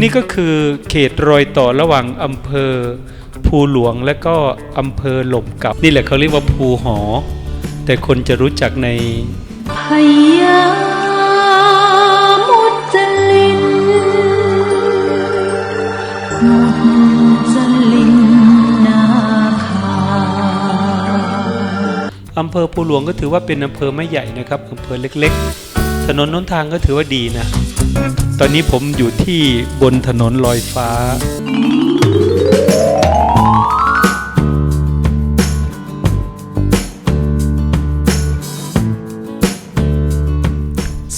นี่ก็คือเขตรอยต่อระหว่างอำเภอภูหลวงและก็อำเภอหล่มเกับ นี่แหละเขาเรียกว่าภูหอ แต่คนจะรู้จักในพยามุจลินมุจลินนาคาอำเภอภูหลวงก็ถือว่าเป็นอำเภอไม่ใหญ่นะครับอำเภอเล็ก ๆ ถนนน้นทางก็ถือว่าดีนะ ตอนนี้ผมอยู่ที่บนถนนลอยฟ้า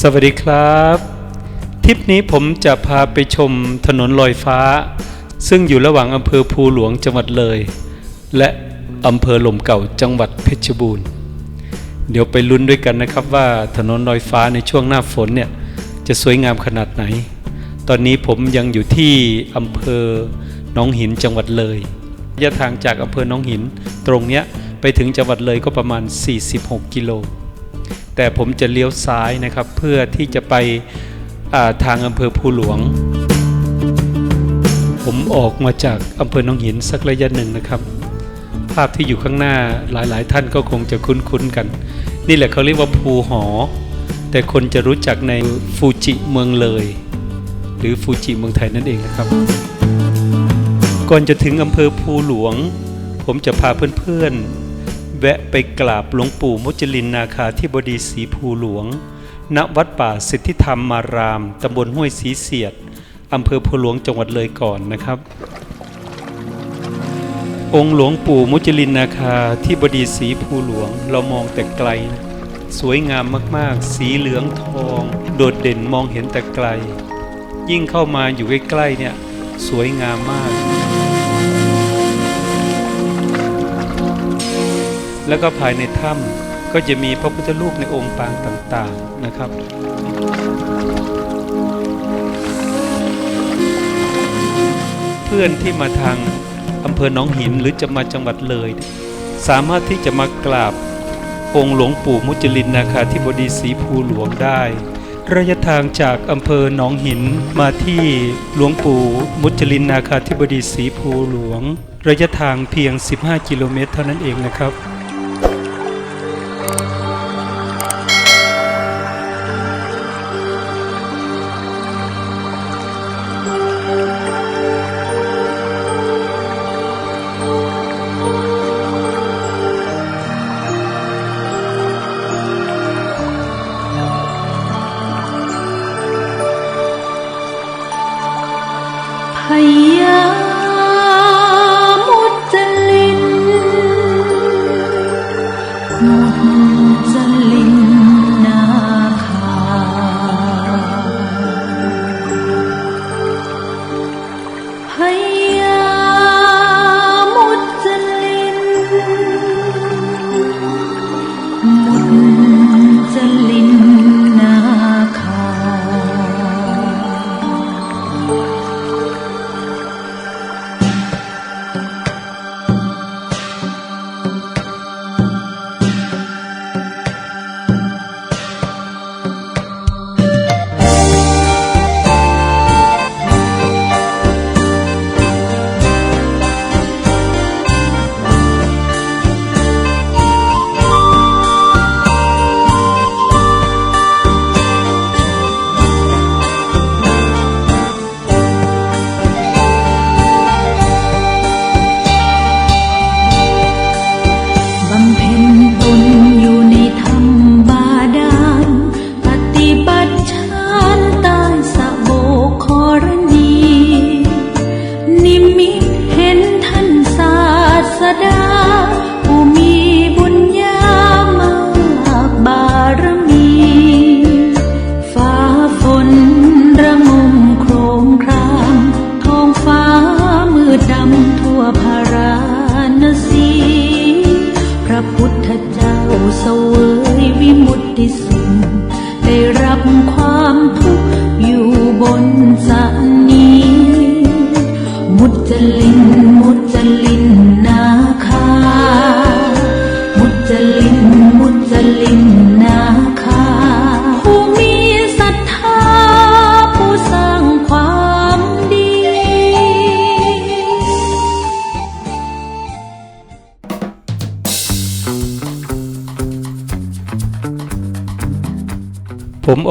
สวัสดีครับ ทริปนี้ผมจะพาไปชมถนนลอยฟ้า ซึ่งอยู่ระหว่างอำเภอภูหลวงจังหวัดเลย และอำเภอหล่มเก่าจังหวัดเพชรบูรณ์ เดี๋ยวไปลุ้นด้วยกันนะครับว่าถนนลอยฟ้าในช่วงหน้าฝนเนี่ย จะสวยงามขนาดไหน ตอนนี้ผมยังอยู่ที่อำเภอหนองหินจังหวัดเลยระยะทางจากอำเภอหนองหินตรงเนี้ยไปถึงจังหวัดเลยก็ประมาณ 46 กิโล แต่ผมจะเลี้ยวซ้ายนะครับ เพื่อที่จะไปาทางอำเภอภูหลวง ผมออกมาจากอำเภอหนองหินสักระยะหนึ่งนะครับ ภาพที่อยู่ข้างหน้าหลายๆ ท่านก็คงจะคุ้นๆกัน นี่แหละเขาเรียกว่าภูหอ แต่คนจะรู้จักในฟูจิเมืองเลย หรือฟูจิเมืองไทยนั่นเองนะครับ ก่อนจะถึงอำเภอภูหลวง ผมจะพาเพื่อนๆ แวะไปกราบหลวงปู่มุจลินนาคาธิบดีศรีภูหลวง ณวัดป่าสิทธิธรรมมาราม ตำบลห้วยสีเสียดอำเภอภูหลวงจังหวัดเลยก่อนนะครับ องค์หลวงปู่มุจลินนาคาที่บดีศรีภูหลวงเรามองแต่ไกลนะ สวยงามมากๆ สีเหลืองทอง โดดเด่นมองเห็นแต่ไกล ยิ่งเข้ามาอยู่ใกล้ๆเนี่ย สวยงามมาก แล้วก็ภายในถ้ำก็จะมีพระพุทธรูปในองค์ปางต่างๆนะครับเพื่อนที่มาทางอำเภอหนองหินหรือจะมาจังหวัดเลย สามารถที่จะมากราบ องค์หลวงปู่มุจลินนาคาธิบดีศรีภูหลวงได้ ระยะทางจากอำเภอหนองหินมาที่หลวงปู่มุจลินนาคาธิบดีศรีภูหลวง ระยะทางเพียง 15 กิโลเมตรเท่านั้นเองนะครับ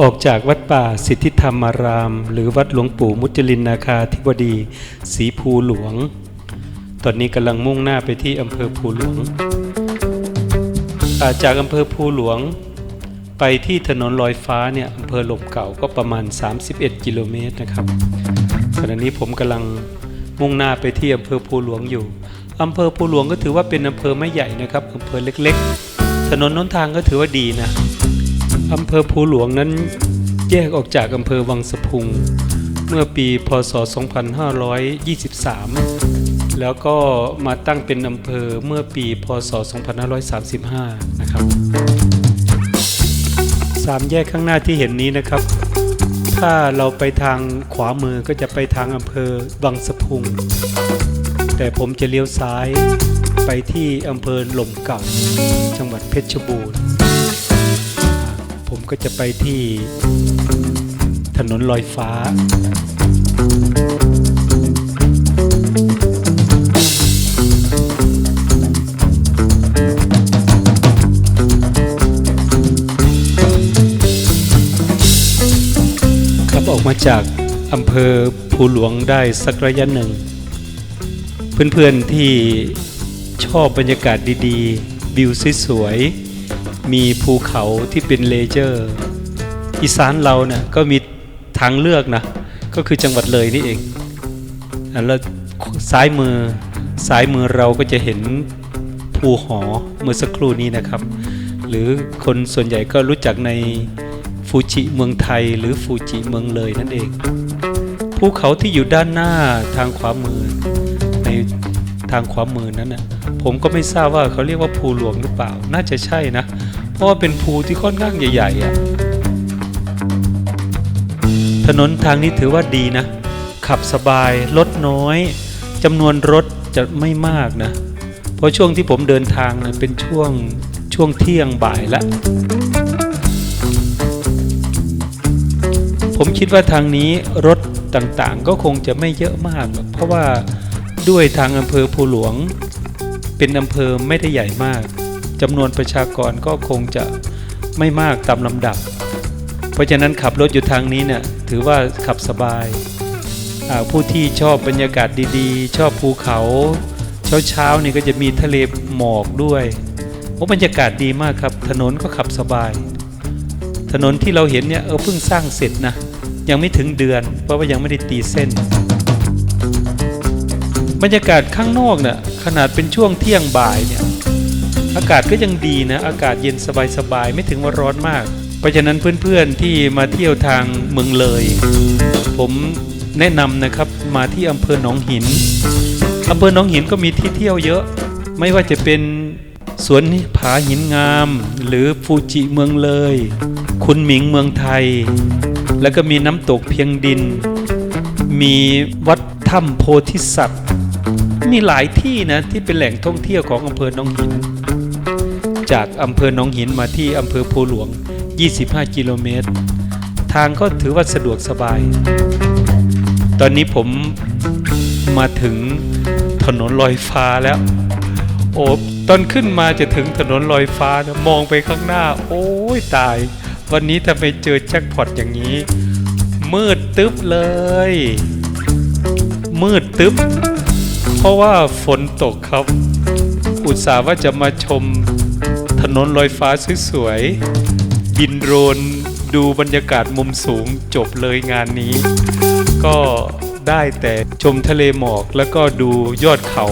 ออกจากวัดป่าสิทธิธรรมาราม หรือวัดหลวงปู่มุจลินนาคาธิบดีศรีภูหลวง ตอนนี้กำลังมุ่งหน้าไปที่อำเภอภูหลวงาจากอำเภอภูหลวง ไปที่ถนนลอยฟ้าเนี่ยอำเภอหลมเก่าก็ประมาณ 31 กิโลเมตรนะครับขณะนี้ผมกำลังมุ่งหน้าไปที่อำเภอภูหลวงอยู่อำเภอภูหลวงก็ถือว่าเป็นอำเภอไม่ใหญ่นะครับอำเภอเล็ก ๆ ถนนน้นทางก็ถือว่าดีนะ อำเภอภูหลวงนั้นแยกออกจากอำเภอวังสะพุง เมื่อปีพศ 2523 แล้วก็มาตั้งเป็นอำเภอเมื่อปีพศ 2535 นะครับสามแยกข้างหน้าที่เห็นนี้นะครับ ถ้าเราไปทางขวามือก็จะไปทางอำเภอวังสะพุง แต่ผมจะเลี้ยวซ้ายไปที่อำเภอหล่มเก่า จังหวัดเพชรบูรณ์ ผมก็จะไปที่ถนนลอยฟ้า ครับออกมาจากอำเภอภูหลวงได้สักระยะหนึ่ง เพื่อนๆที่ชอบบรรยากาศดีๆ วิวสวยๆ มีภูเขาที่เป็นเลเจอร์ อีสานเราเนี่ยก็มีทางเลือกนะ ก็คือจังหวัดเลยนี่เองอะแล้วซ้ายมือซ้ายมือเราก็จะเห็นภูหอเมื่อสักครู่นี้นะครับ หรือคนส่วนใหญ่ก็รู้จักในฟูจิเมืองไทยหรือฟูจิเมืองเลยนั่นเอง ภูเขาที่อยู่ด้านหน้าทางขวามือ ในทางขวามือนั้นน่ะผมก็ไม่ทราบว่าเขาเรียกว่าภูหลวงหรือเปล่า น่าจะใช่นะ ราะว่าเป็นภูที่ค่อนข้างใหญ่ๆอะถนนทางนี้ถือว่าดีนะ ขับสบายรถน้อยจำนวนรถจะไม่มากนะ เพราะช่วงที่ผมเดินทางนะเป็นช่วงช่วงเที่ยงบ่ายละผมคิดว่าทางนี้รถต่างๆ ก็คงจะไม่เยอะมากหรอกเพราะว่าด้วยทางอำเภอภูหลวง เป็นอำเภอไม่ได้ใหญ่มาก จำนวนประชากรก็คงจะไม่มากตามลำดับ เพราะฉะนั้นขับรถอยู่ทางนี้เนี่ยถือว่าขับสบายผู้ที่ชอบบรรยากาศดีๆ ชอบภูเขา เช้าๆนี่ก็จะมีทะเลหมอกด้วยโอ้บรรยากาศดีมากครับ ถนนก็ขับสบาย ถนนที่เราเห็นเนี่ยเออเพิ่งสร้างเสร็จนะยังไม่ถึงเดือน เพราะว่ายังไม่ได้ตีเส้น บรรยากาศข้างนอกเนี่ยขนาดเป็นช่วงเที่ยงบ่ายเนี่ย อากาศก็ยังดีนะ อากาศเย็นสบายๆ ไม่ถึงว่าร้อนมาก เพราะฉะนั้นเพื่อนๆที่มาเที่ยวทางเมืองเลย ผมแนะนำนะครับมาที่อำเภอหนองหินอำเภอหนองหินก็มีที่เที่ยวเยอะ ไม่ว่าจะเป็นสวนผาหินงาม หรือฟูจิเมืองเลย คุณหมิงเมืองไทย แล้วก็มีน้ำตกเพียงดิน มีวัดถ้ำโพธิสัตว์ มีหลายที่นะที่เป็นแหล่งท่องเที่ยวของอำเภอหนองหิน จากอำเภอหนองหินมาที่อำเภอภูหลวง 25 กิโลเมตร ทางก็ถือว่าสะดวกสบาย ตอนนี้ผมมาถึงถนนลอยฟ้าแล้ว โอ้ตอนขึ้นมาจะถึงถนนลอยฟ้านะมองไปข้างหน้า โอ้ยตาย วันนี้ทำไมเจอแจ็คพอตอย่างนี้ มืดตึ๊บเลย มืดตึ๊บ เพราะว่าฝนตกครับ อุตส่าห์ว่าจะมาชม นนลอยฟ้าสวยๆ บินโดรนดูบรรยากาศมุมสูงจบเลยงานนี้ ก็ได้แต่ชมทะเลหมอกแล้วก็ดูยอดเขา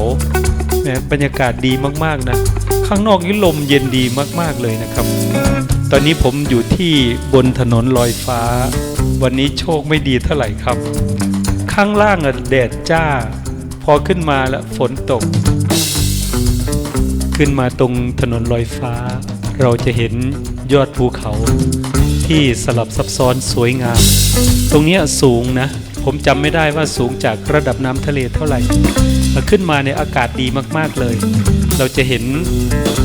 บรรยากาศดีมากๆนะ ข้างนอกนี่ลมเย็นดีมากๆเลยนะครับ ตอนนี้ผมอยู่ที่บนถนนลอยฟ้า วันนี้โชคไม่ดีเท่าไหร่ครับ ข้างล่างอะแดดจ้า พอขึ้นมาแล้วฝนตก ขึ้นมาตรงถนนลอยฟ้า เราจะเห็นยอดภูเขาที่สลับซับซ้อนสวยงาม ตรงนี้สูงนะ ผมจำไม่ได้ว่าสูงจากระดับน้ำทะเลเท่าไหร่ขึ้นมาในยอากาศดีมาก ๆเลย เราจะเห็น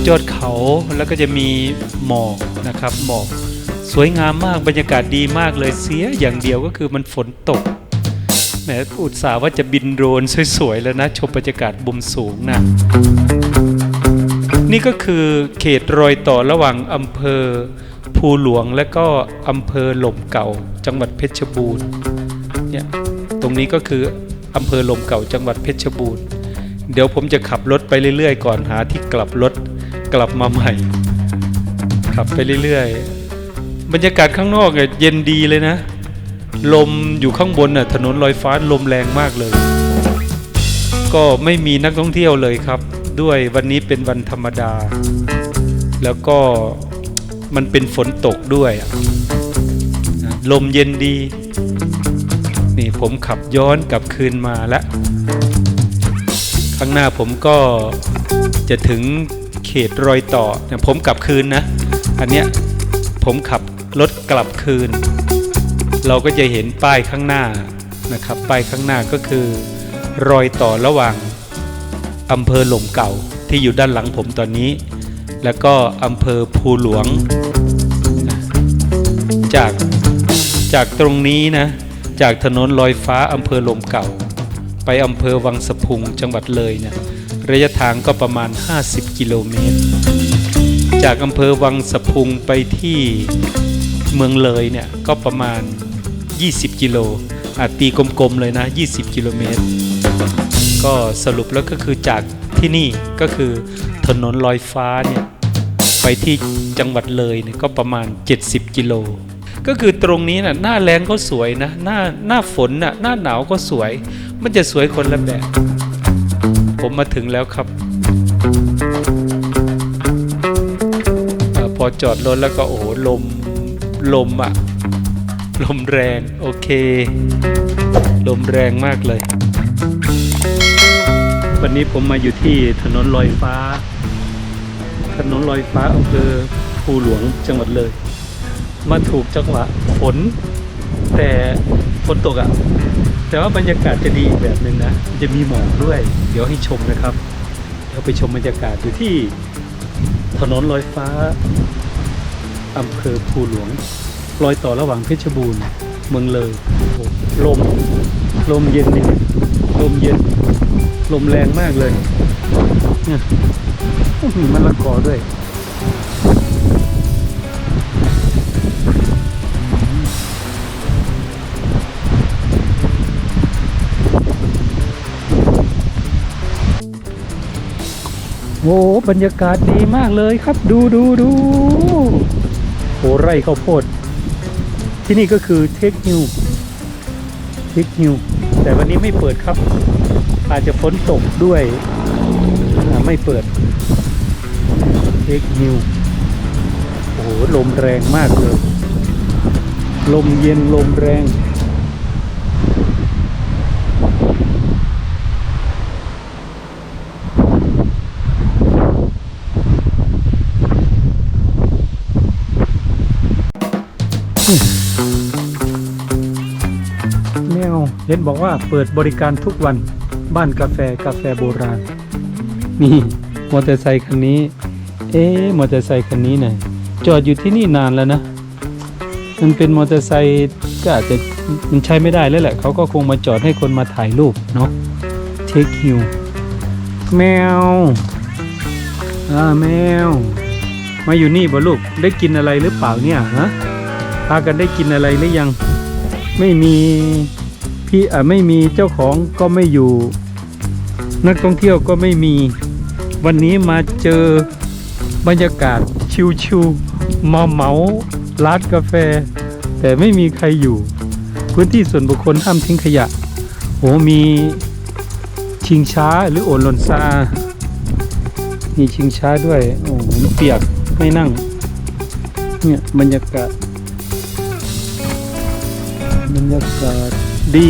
ยอดเขาแล้วก็จะมีหมอกนะครับหมอกสวยงามมากบรรยากาศดีมากเลยเสียอย่างเดียวก็คือมันฝนตกแหมอุตส่าห์ว่าจะบินโดรนสวยๆแล้วนะชมบรรยากาศบุมสูงนะ นี่ก็คือเขตรอยต่อระหว่างอำเภอ ภูหลวงและก็อำเภอหล่มเก่า จังหวัดเพชรบูรณ์เนี่ยตรงนี้ก็คืออำเภอหล่มเก่าจังหวัดเพชรบูรณ์ เดี๋ยวผมจะขับรถไปเรื่อยๆ ก่อนหาที่กลับรถกลับมาใหม่ ขับไปเรื่อยๆ บรรยากาศข้างนอกเนี่ยเย็นดีเลยนะ ลมอยู่ข้างบนน่ะถนนลอยฟ้าลมแรงมากเลย ก็ไม่มีนักท่องเที่ยวเลยครับ ด้วยวันนี้เป็นวันธรรมดา แล้วก็มันเป็นฝนตกด้วย ลมเย็นดี นี่ผมขับย้อนกลับคืนมาแล้วข้างหน้าผมก็จะถึงเขตรอยต่อผมกลับคืนนะ อันเนี้ยผมขับรถกลับคืน เราก็จะเห็นป้ายข้างหน้านะครับ ป้ายข้างหน้าก็คือ รอยต่อระหว่าง อำเภอหล่มเก่าที่อยู่ด้านหลังผมตอนนี้ แล้วก็อำเภอภูหลวง จากจากตรงนี้นะ จากถนนลอยฟ้าอำเภอหล่มเก่า ไปอำเภอวังสะพุงจังหวัดเลยเนี่ยระยะทางก็ประมาณ 50 กิโลเมตร จากอำเภอวังสะพุงไปที่เมืองเลยเนี่ยก็ประมาณ 20 กิโลอาจตีกลมๆเลยนะ 20 กิโลเมตร ก็สรุปแล้วก็คือจากที่นี่ก็คือถนนลอยฟ้าเนี่ยไปที่จังหวัดเลยเนี่ยก็ประมาณ 70 กิโล ก็คือตรงนี้นะ่ะหน้าแรงก็สวยนะหน้าหน้าฝนน่ะหน้าหนาวก็สวย มันจะสวยคนละแบบ ผมมาถึงแล้วครับอพอจอดรถแล้วก็โอ้โหลมลมอะลมแรง โอเค ลมแรงมากเลย วันนี้ผมมาอยู่ที่ถนนลอยฟ้า ถนนลอยฟ้าอำเภอภูหลวงจังหวัดเลย มาถูกจังหวะฝน แต่ฝนตกอะ่ะ แต่ว่าบรรยากาศจะดีอีกแบบหนึ่งนะ จะมีหมอกด้วย เดี๋ยวให้ชมนะครับ เดี๋ยวไปชมบรรยากาศอยู่ที่ถนนลอยฟ้าอำเภอภูหลวงรอยต่อระหว่างเพชรบูรณ์เมืองเลยลมลมเย็นนี่ลมเย็น ลมแรงมากเลยเนี่ยมีมะละกอด้วยโอ้บรรยากาศดีมากเลยครับดูดูดูโอ้ไร่ข้าวโพด ที่นี่ก็คือเทคนิวเทคนิวแต่วันนี้ไม่เปิดครับ อาจจะฝนตกด้วยไม่เปิดเทคนิวโอ้โห ลมแรงมากเลย ลมเย็นลมแรงแมวเห็นบอกว่าเปิดบริการทุกวัน บ้านกาแฟกาแฟโบราณ นี่มอเตอร์ไซคันนี้ เอ๊มอเตอร์ไซคันนี้นี่ยจอดอยู่ที่นี่นานแล้วนะ มันเป็นมอเตอร์ไซค์ก็อาจจะมันใช้ไม่ได้แล้วแหละ เขาก็คงมาจอดให้คนมาถ่ายรูปเนาะเทคฮิวแมวอ่าแมว มาอยู่นี่บ่ลูกได้กินอะไรหรือเปล่าเนี่ยฮะพากันได้กินอะไรหรือยัง ไม่มีพี่อะไม่มีเจ้าของก็ไม่อยู่ นักท่องเที่ยวก็ไม่มี วันนี้มาเจอบรรยากาศชิวๆมาเหมาร้านกาแฟ แต่ไม่มีใครอยู่ พื้นที่ส่วนบุคคลห้ามทิ้งขยะโอ้มีชิงช้าหรือโอนลนซา มีชิงช้าด้วย โอ้เปียกไม่นั่ง เนี่ยบรรยากาศ บรรยากาศดี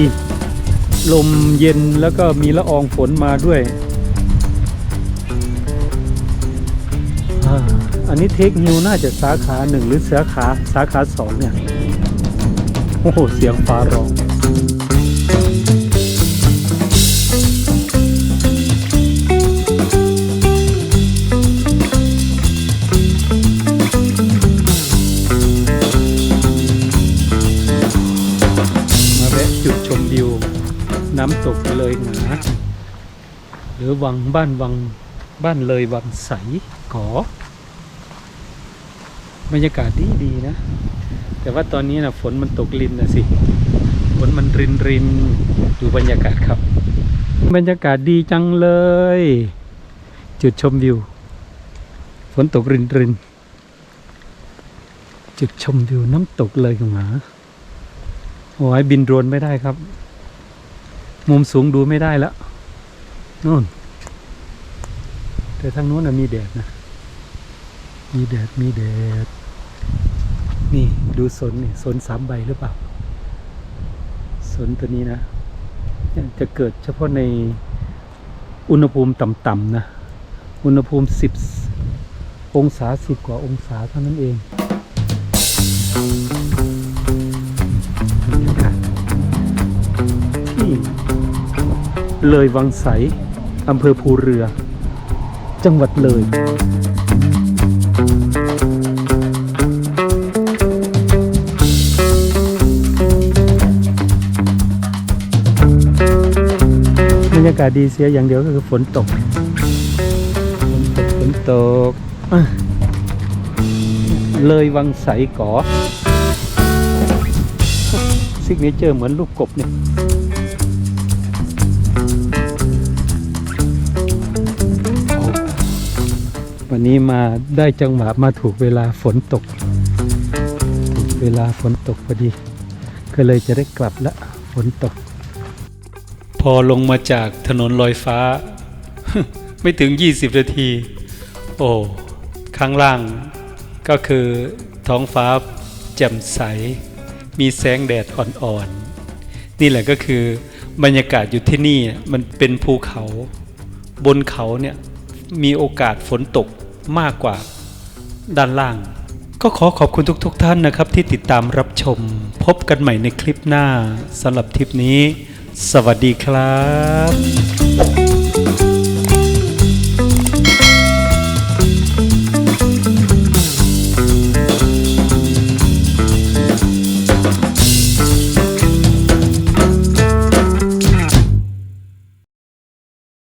ลมเย็นแล้วก็มีละอองฝนมาด้วย อันนี้เทคนิวน่าจะสาขาหนึ่งหรือสาขาสาขาสองเนี่ย โอ้โห เสียงฟ้าร้อง รือวังบ้านวังบ้านเลยวังใสขอบรรยากาศดีดีนะ แต่ว่าตอนนี้นะฝนมันตกลินนะสิ ฝนมันรินรินดูบรรยากาศครับ บรรยากาศดีจังเลย จุดชมวิว ฝนตกรินรินจุดชมวิวน้ำตกเลยกับหมาโอ้ยบินโดรนไม่ได้ครับ มุมสูงดูไม่ได้แล้วนู่น แต่ทางโน้นมีแดดนะ มีแดดมีแดด นี่ดูสนนี่สนสามใบหรือเปล่า สนตัวนี้นะ จะเกิดเฉพาะในอุณหภูมิต่ำๆนะ อุณหภูมิ 10 องศา 10 กว่าองศาเท่านั้นเองที่เลยวังใสอำเภอภูเรือ จังหวัดเลยบรรยากาศดีเสียอย่างเดียวก็คือฝนตก ฝนตก ฝนตกอะเลยวังใสก่อซิกเนเจอร์เหมือนลูกกบเนี่ย วันนี้มาได้จังหวะมาถูกเวลาฝนตก ถูกเวลาฝนตกพอดี ก็เลยจะได้กลับละฝนตก พอลงมาจากถนนลอยฟ้า ไม่ถึง 20 นาที โอ้ข้างล่างก็คือท้องฟ้าแจ่มใส มีแสงแดดอ่อนๆ นี่แหละก็คือบรรยากาศอยู่ที่นี่มันเป็นภูเขา บนเขาเนี่ยมีโอกาสฝนตก มากกว่าด้านล่าง ก็ขอขอบคุณทุกๆทท่านนะครับที่ติดตามรับชม พบกันใหม่ในคลิปหน้าสำหรับทริปนี้ สวัสดีครับ